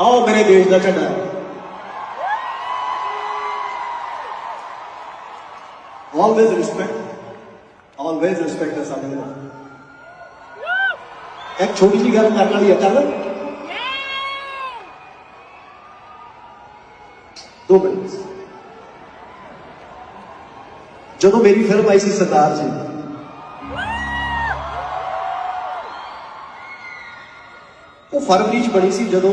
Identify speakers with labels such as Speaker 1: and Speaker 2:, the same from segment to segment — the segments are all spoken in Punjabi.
Speaker 1: ਆਓ ਮੇਰੇ ਦੇਸ਼ ਦਾ ਝੰਡਾ। ਆਲਵੇਜ਼ ਰਿਸਪੈਕਟ ਆਲਵੇਜ਼ ਰਿਸਪੈਕਟ ਹੈ ਸਾਡੇ ਨਾਲ। ਇੱਕ ਛੋਟੀ ਜਿਹੀ ਗੱਲ ਕਰਨ ਵਾਲੀ ਹੈ, ਕਰ ਦੋ ਮਿੰਟ। ਜਦੋਂ ਮੇਰੀ ਫਿਲਮ ਆਈ ਸੀ ਸਰਦਾਰ ਜੀ, ਉਹ ਫਰਵਰੀ ਚ ਬਣੀ ਸੀ ਜਦੋਂ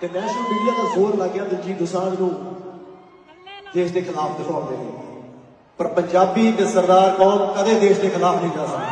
Speaker 1: ਤੇ ਨੈਸ਼ਨਲ ਮੀਡੀਆ ਦਾ ਜ਼ੋਰ ਲੱਗ ਗਿਆ ਦਿਲਜੀਤ ਦੋਸਾਂਝ ਨੂੰ। ਦੇਸ਼ ਦੇ ਖਿਲਾਫ ਦਿਖਾਉਣ ਦੇ ਲਈ। ਪਰ ਪੰਜਾਬੀ ਤੇ ਸਰਦਾਰ ਕੌਮ ਕਦੇ ਦੇਸ਼ ਦੇ ਖਿਲਾਫ ਨਹੀਂ ਜਾ ਸਕਦਾ।